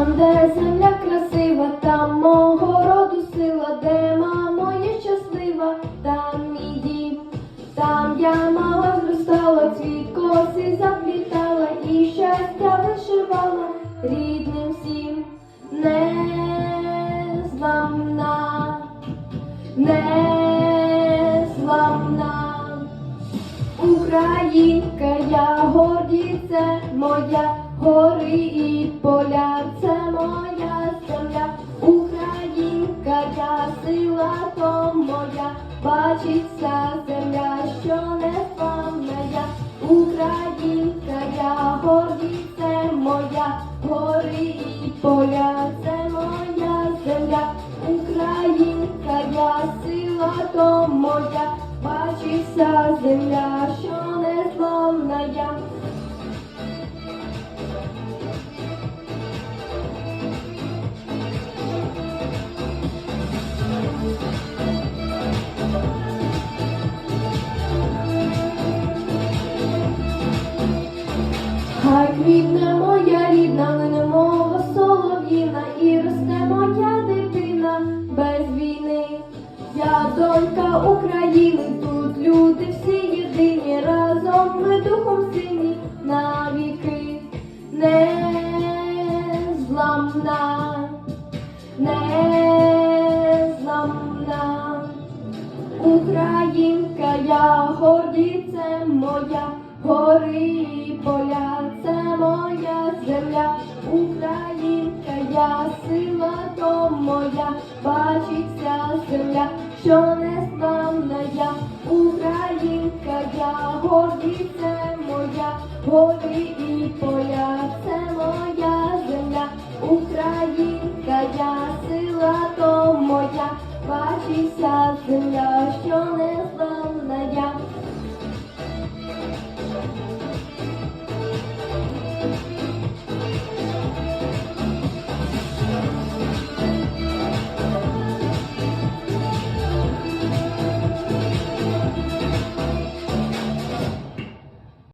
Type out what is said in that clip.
Там, де земля красива, там мого роду сила, де мамо є щаслива, там і дім, там я мала зростала, цвіт коси заплітала і щастя вишивала рідним всім не зламна, не зламна, Українка, я гордіця моя гори і. Сила то моя, бачиться земля, що не я. Українка, я гордіце моя, гори і поля, це моя земля. Українка, я сила то моя, бачиться земля, Квітне моя рідна, лине мова солов'їна, і росте моя дитина без війни. Я донька України, тут люди всі єдині, разом ми духом сині навіки незламна, незламна. Українка, я гордіце моя, гори і поля, Українка, я сила то моя, бачиться земля, що не